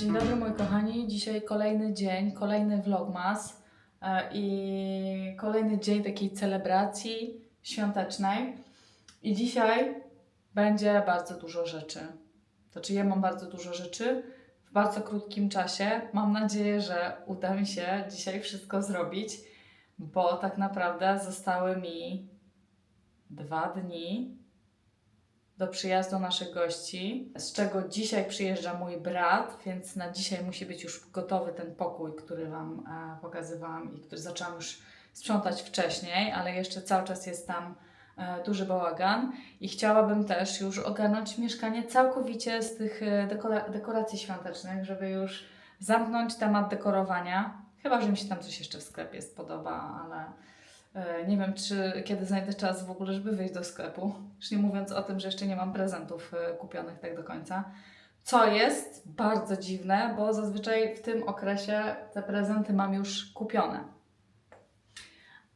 Dzień dobry moi kochani. Dzisiaj kolejny dzień, kolejny vlogmas e, i kolejny dzień takiej celebracji świątecznej. I dzisiaj będzie bardzo dużo rzeczy. Znaczy ja mam bardzo dużo rzeczy w bardzo krótkim czasie. Mam nadzieję, że uda mi się dzisiaj wszystko zrobić, bo tak naprawdę zostały mi dwa dni do przyjazdu naszych gości, z czego dzisiaj przyjeżdża mój brat, więc na dzisiaj musi być już gotowy ten pokój, który Wam e, pokazywałam i który zaczęłam już sprzątać wcześniej, ale jeszcze cały czas jest tam e, duży bałagan i chciałabym też już ogarnąć mieszkanie całkowicie z tych e, dekora- dekoracji świątecznych, żeby już zamknąć temat dekorowania. Chyba, że mi się tam coś jeszcze w sklepie spodoba, ale Nie wiem, czy kiedy znajdę czas w ogóle, żeby wyjść do sklepu. Już nie mówiąc o tym, że jeszcze nie mam prezentów e, kupionych tak do końca. Co jest bardzo dziwne, bo zazwyczaj w tym okresie te prezenty mam już kupione.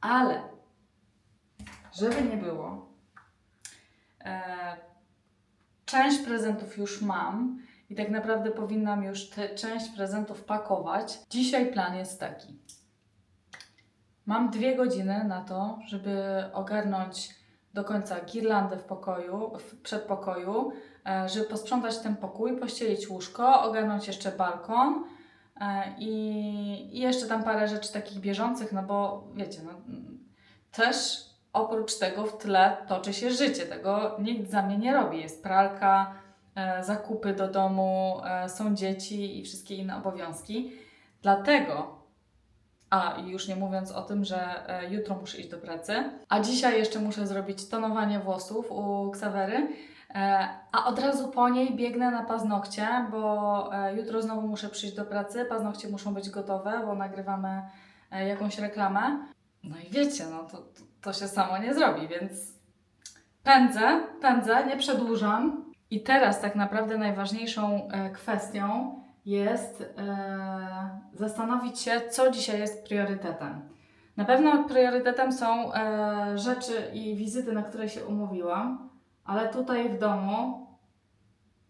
Ale, żeby nie było, e, część prezentów już mam i tak naprawdę powinnam już tę część prezentów pakować. Dzisiaj plan jest taki. Mam dwie godziny na to, żeby ogarnąć do końca girlandę w pokoju, w przedpokoju, e, żeby posprzątać ten pokój, pościelić łóżko, ogarnąć jeszcze balkon e, i, jeszcze tam parę rzeczy takich bieżących, no bo wiecie, no, też oprócz tego w tle toczy się życie, tego nikt za mnie nie robi. Jest pralka, e, zakupy do domu, są dzieci i wszystkie inne obowiązki. Dlatego a, już nie mówiąc o tym, że e, jutro muszę iść do pracy. A dzisiaj jeszcze muszę zrobić tonowanie włosów u Ksawery. E, a od razu po niej biegnę na paznokcie, bo e, jutro znowu muszę przyjść do pracy. Paznokcie muszą być gotowe, bo nagrywamy jakąś reklamę. No i wiecie, no to, to, to się samo nie zrobi, więc pędzę, pędzę, nie przedłużam. I teraz tak naprawdę najważniejszą kwestią jest e, zastanowić się, co dzisiaj jest priorytetem. Na pewno priorytetem są e, rzeczy i wizyty, na które się umówiłam, ale tutaj w domu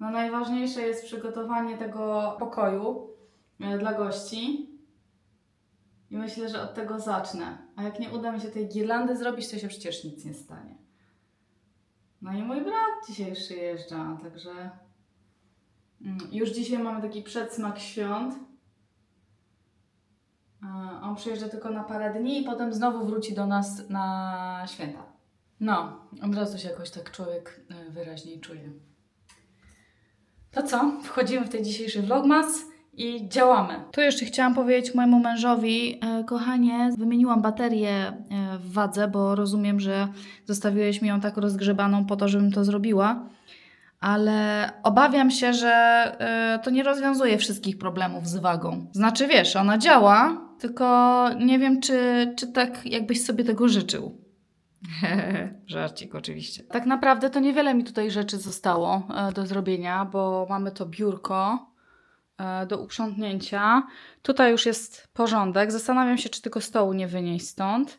no najważniejsze jest przygotowanie tego pokoju e, dla gości. I myślę, że od tego zacznę. A jak nie uda mi się tej girlandy zrobić, to się przecież nic nie stanie. No i mój brat dzisiaj przyjeżdża, także Już dzisiaj mamy taki przedsmak świąt. E, On przyjeżdża tylko na parę dni i potem znowu wróci do nas na święta. No, od razu się jakoś tak człowiek e, wyraźniej czuje. To co? Wchodzimy w ten dzisiejszy vlogmas i działamy. Tu jeszcze chciałam powiedzieć mojemu mężowi, e, kochanie, wymieniłam baterię w wadze, bo rozumiem, że zostawiłeś mi ją tak rozgrzebaną po to, żebym to zrobiła ale obawiam się, że y, to nie rozwiązuje wszystkich problemów z wagą. Znaczy, wiesz, ona działa, tylko nie wiem, czy, czy tak jakbyś sobie tego życzył. Żarcik oczywiście. Tak naprawdę to niewiele mi tutaj rzeczy zostało e, do zrobienia, bo mamy to biurko e, do uprzątnięcia. Tutaj już jest porządek. Zastanawiam się, czy tylko stołu nie wynieść stąd.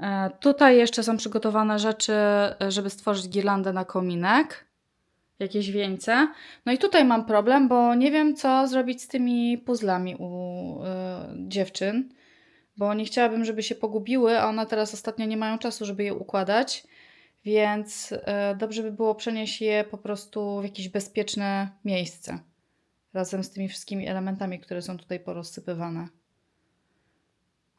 E, Tutaj jeszcze są przygotowane rzeczy, żeby stworzyć girlandę na kominek jakieś wieńce. No i tutaj mam problem, bo nie wiem, co zrobić z tymi puzzlami u y, dziewczyn, bo nie chciałabym, żeby się pogubiły, a one teraz ostatnio nie mają czasu, żeby je układać, więc y, dobrze by było przenieść je po prostu w jakieś bezpieczne miejsce razem z tymi wszystkimi elementami, które są tutaj porozsypywane.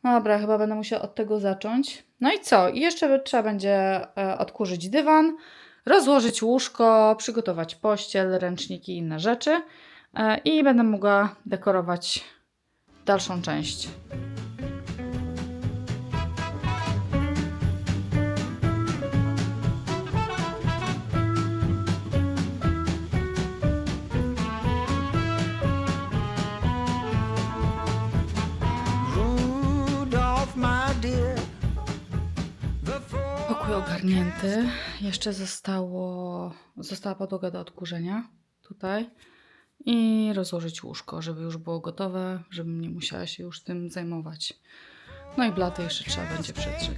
Dobra, chyba będę musiała od tego zacząć. No i co? I jeszcze trzeba będzie e, odkurzyć dywan, rozłożyć łóżko, przygotować pościel, ręczniki i inne rzeczy. E, I będę mogła dekorować dalszą część. Ogarnięty. Jeszcze zostało, została podłoga do odkurzenia tutaj. I rozłożyć łóżko, żeby już było gotowe, żebym nie musiała się już tym zajmować. No i blaty jeszcze trzeba będzie przetrzeć.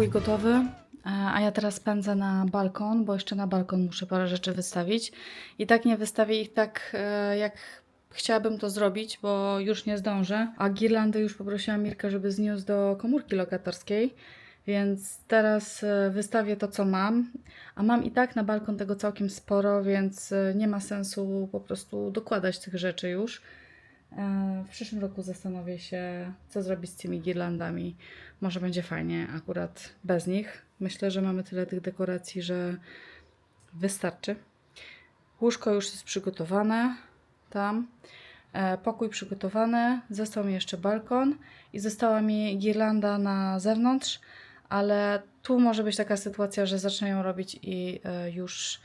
Pokój gotowy, e, a ja teraz pędzę na balkon, bo jeszcze na balkon muszę parę rzeczy wystawić. I tak nie wystawię ich tak, e, jak chciałabym to zrobić, bo już nie zdążę. A girlandy już poprosiłam Mirkę, żeby zniósł do komórki lokatorskiej. Więc teraz e, wystawię to, co mam. A mam i tak na balkon tego całkiem sporo, więc nie ma sensu po prostu dokładać tych rzeczy już. E, W przyszłym roku zastanowię się, co zrobić z tymi girlandami. Może będzie fajnie akurat bez nich. Myślę, że mamy tyle tych dekoracji, że wystarczy. Łóżko już jest przygotowane tam. E, Pokój przygotowany. Został mi jeszcze balkon i została mi girlanda na zewnątrz, ale tu może być taka sytuacja, że zacznę ją robić i e, już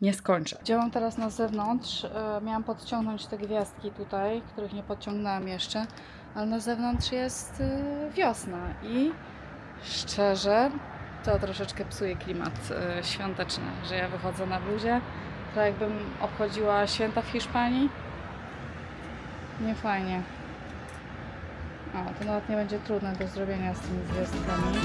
nie skończę. Działam teraz na zewnątrz. E, miałam podciągnąć te gwiazdki tutaj, których nie podciągnęłam jeszcze, ale na zewnątrz jest e, wiosna i szczerze to troszeczkę psuje klimat e, świąteczny, że ja wychodzę na bluzie, tak jakbym obchodziła święta w Hiszpanii. Nie fajnie. O, to nawet nie będzie trudne do zrobienia z tymi gwiazdkami.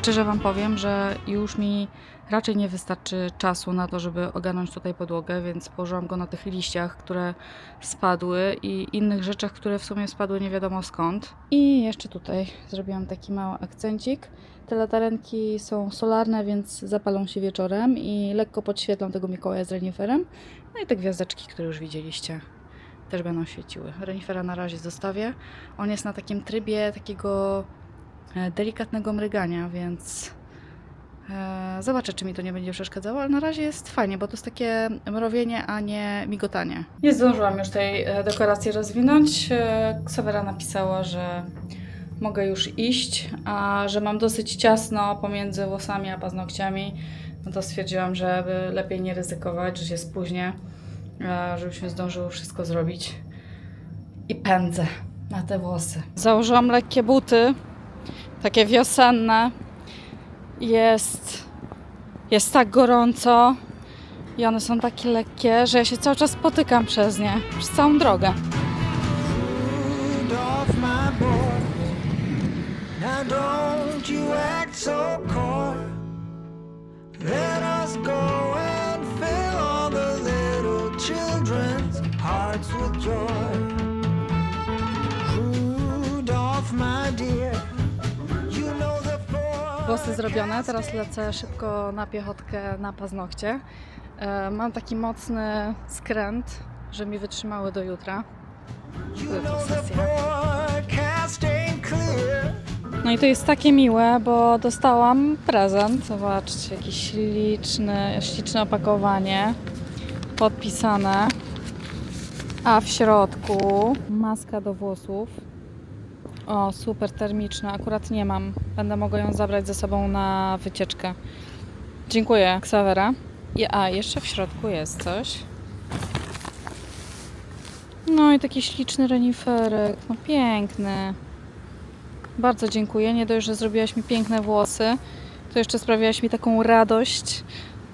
Szczerze Wam powiem, że już mi raczej nie wystarczy czasu na to, żeby ogarnąć tutaj podłogę, więc położyłam go na tych liściach, które spadły i innych rzeczach, które w sumie spadły nie wiadomo skąd. I jeszcze tutaj zrobiłam taki mały akcencik. Te latarenki są solarne, więc zapalą się wieczorem i lekko podświetlą tego Mikołaja z reniferem. No i te gwiazdeczki, które już widzieliście, też będą świeciły. Renifera na razie zostawię. On jest na takim trybie takiego delikatnego mrygania, więc e, zobaczę, czy mi to nie będzie przeszkadzało, ale na razie jest fajnie, bo to jest takie mrowienie, a nie migotanie. Nie zdążyłam już tej e, dekoracji rozwinąć. E, Ksawera napisała, że mogę już iść, a że mam dosyć ciasno pomiędzy włosami a paznokciami, no to stwierdziłam, że lepiej nie ryzykować, że się spóźnię, e, żebyśmy zdążyły wszystko zrobić. I pędzę na te włosy. Założyłam lekkie buty, takie wiosenne. Jest, jest tak gorąco i one są takie lekkie, że ja się cały czas potykam przez nie, przez całą drogę. Boy. Now Włosy zrobione, teraz lecę szybko na piechotkę na paznokcie. E, mam taki mocny skręt, że mi wytrzymały do jutra. No i to jest takie miłe, bo dostałam prezent. Zobaczcie, jakiś śliczny, śliczne opakowanie. Podpisane. A w środku maska do włosów. O, super termiczna. Akurat nie mam. Będę mogła ją zabrać ze sobą na wycieczkę. Dziękuję, Ksawera. I, a, jeszcze w środku jest coś. No i taki śliczny reniferek. No piękny. Bardzo dziękuję. Nie dość, że zrobiłaś mi piękne włosy, to jeszcze sprawiłaś mi taką radość.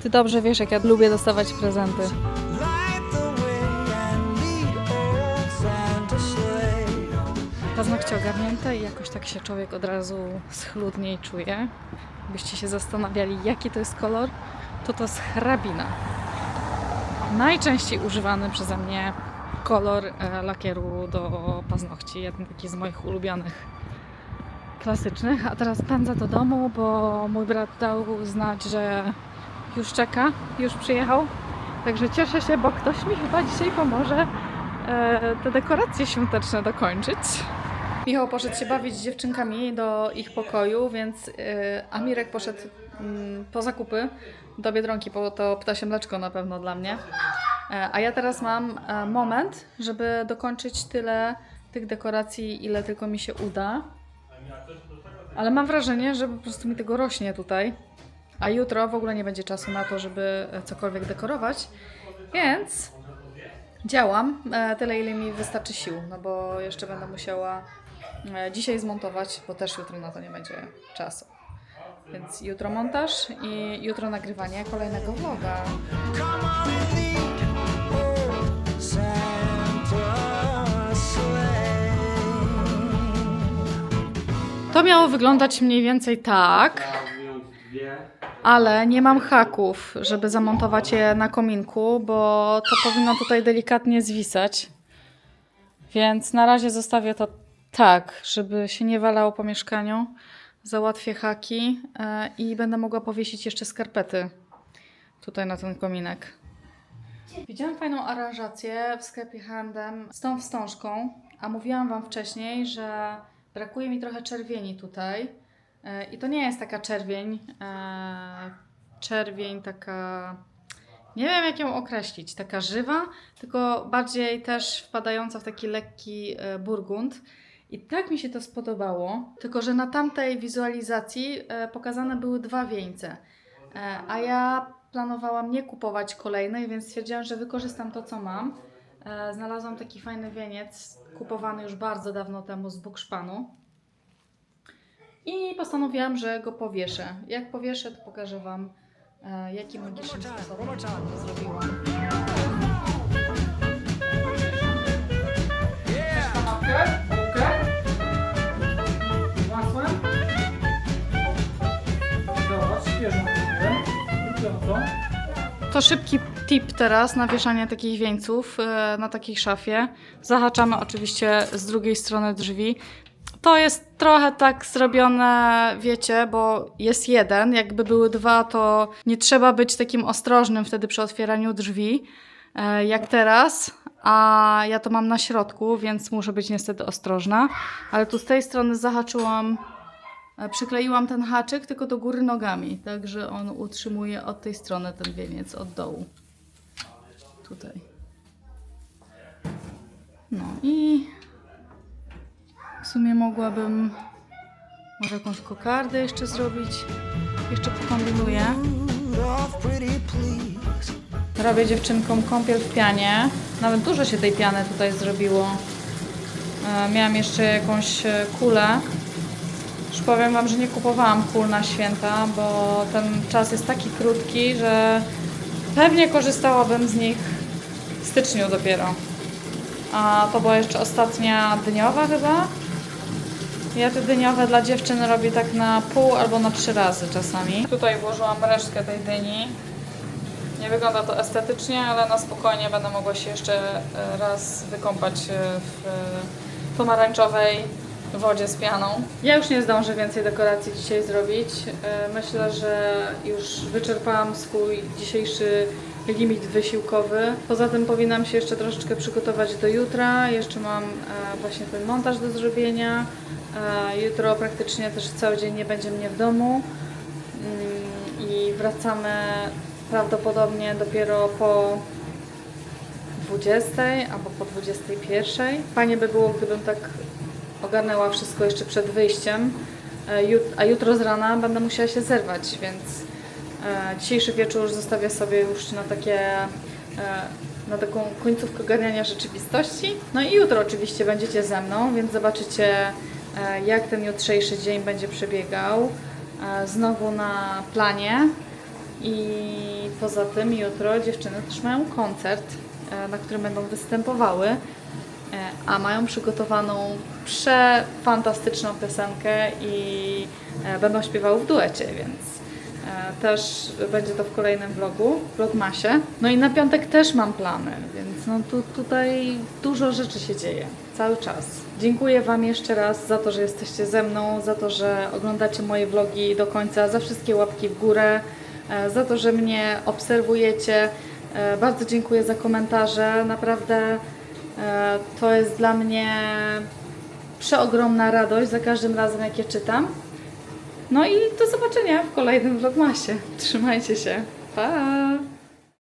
Ty dobrze wiesz, jak ja lubię dostawać prezenty. Paznokcie ogarnięte i jakoś tak się człowiek od razu schludniej czuje. Byście się zastanawiali, jaki to jest kolor, to to jest hrabina. Najczęściej używany przeze mnie kolor e, lakieru do paznokci. Jeden taki z moich ulubionych klasycznych. A teraz pędzę do domu, bo mój brat dał znać, że już czeka, już przyjechał. Także cieszę się, bo ktoś mi chyba dzisiaj pomoże e, te dekoracje świąteczne dokończyć. Michał poszedł się bawić z dziewczynkami do ich pokoju, więc e, Amirek poszedł mm, po zakupy do Biedronki, po to ptasie mleczko na pewno dla mnie. E, A ja teraz mam e, moment, żeby dokończyć tyle tych dekoracji, ile tylko mi się uda. Ale mam wrażenie, że po prostu mi tego rośnie tutaj. A jutro w ogóle nie będzie czasu na to, żeby e, cokolwiek dekorować. Więc działam e, tyle, ile mi wystarczy sił. No bo jeszcze będę musiała dzisiaj zmontować, bo też jutro na to nie będzie czasu. Więc jutro montaż i jutro nagrywanie kolejnego vloga. To miało wyglądać mniej więcej tak, ale nie mam haków, żeby zamontować je na kominku, bo to powinno tutaj delikatnie zwisać. Więc na razie zostawię to tak, żeby się nie walało po mieszkaniu. Załatwię haki e, i będę mogła powiesić jeszcze skarpety tutaj na ten kominek. Widziałam fajną aranżację w sklepie handem z tą wstążką, a mówiłam Wam wcześniej, że brakuje mi trochę czerwieni tutaj. E, I to nie jest taka czerwień, e, czerwień taka, nie wiem jak ją określić, taka żywa, tylko bardziej też wpadająca w taki lekki burgund. I tak mi się to spodobało, tylko że na tamtej wizualizacji e, pokazane były dwa wieńce, e, a ja planowałam nie kupować kolejnej, więc stwierdziłam, że wykorzystam to, co mam. E, Znalazłam taki fajny wieniec, kupowany już bardzo dawno temu z Bukszpanu. I postanowiłam, że go powieszę. Jak powieszę, to pokażę Wam, jakim magicznym sposobem zrobiłam. To szybki tip teraz na wieszanie takich wieńców e, na takiej szafie. Zahaczamy oczywiście z drugiej strony drzwi. To jest trochę tak zrobione, wiecie, bo jest jeden. Jakby były dwa, to nie trzeba być takim ostrożnym wtedy przy otwieraniu drzwi, e, jak teraz. A ja to mam na środku, więc muszę być niestety ostrożna. Ale tu z tej strony zahaczyłam Przykleiłam ten haczyk tylko do góry nogami, także on utrzymuje od tej strony ten wieniec, od dołu. Tutaj. No i w sumie mogłabym może jakąś kokardę jeszcze zrobić. Jeszcze pokombinuję. Robię dziewczynkom kąpiel w pianie. Nawet dużo się tej piany tutaj zrobiło. E, Miałam jeszcze jakąś e, kulę. Już powiem Wam, że nie kupowałam kul na święta, bo ten czas jest taki krótki, że pewnie korzystałabym z nich w styczniu dopiero. A to była jeszcze ostatnia dniowa chyba. Ja te dyniowe dla dziewczyn robię tak na pół albo na trzy razy czasami. Tutaj włożyłam resztkę tej dyni. Nie wygląda to estetycznie, ale na spokojnie będę mogła się jeszcze e, raz wykąpać e, w e, pomarańczowej wodzie z pianą. Ja już nie zdążę więcej dekoracji dzisiaj zrobić. E, Myślę, że już wyczerpałam swój dzisiejszy limit wysiłkowy. Poza tym powinnam się jeszcze troszeczkę przygotować do jutra. Jeszcze mam e, właśnie ten montaż do zrobienia. E, Jutro praktycznie też cały dzień nie będzie mnie w domu. Mm, i wracamy prawdopodobnie dopiero po 20 albo po 21. Fajnie by było, gdybym tak ogarnęła wszystko jeszcze przed wyjściem, E, a jutro z rana będę musiała się zerwać, więc e, dzisiejszy wieczór zostawię sobie już na takie e, na taką końcówkę ogarniania rzeczywistości. No i jutro oczywiście będziecie ze mną, więc zobaczycie jak ten jutrzejszy dzień będzie przebiegał. Znowu na planie i poza tym jutro dziewczyny też mają koncert, na którym będą występowały, a mają przygotowaną przefantastyczną piosenkę i e, będą śpiewały w duecie, więc e, też będzie to w kolejnym vlogu, vlogmasie. No i na piątek też mam plany, więc no tu, tutaj dużo rzeczy się dzieje, cały czas. Dziękuję Wam jeszcze raz za to, że jesteście ze mną, za to, że oglądacie moje vlogi do końca, za wszystkie łapki w górę, e, za to, że mnie obserwujecie. E, Bardzo dziękuję za komentarze, naprawdę e, to jest dla mnie przeogromna radość za każdym razem, jak je czytam. No i do zobaczenia w kolejnym vlogmasie. Trzymajcie się. Pa!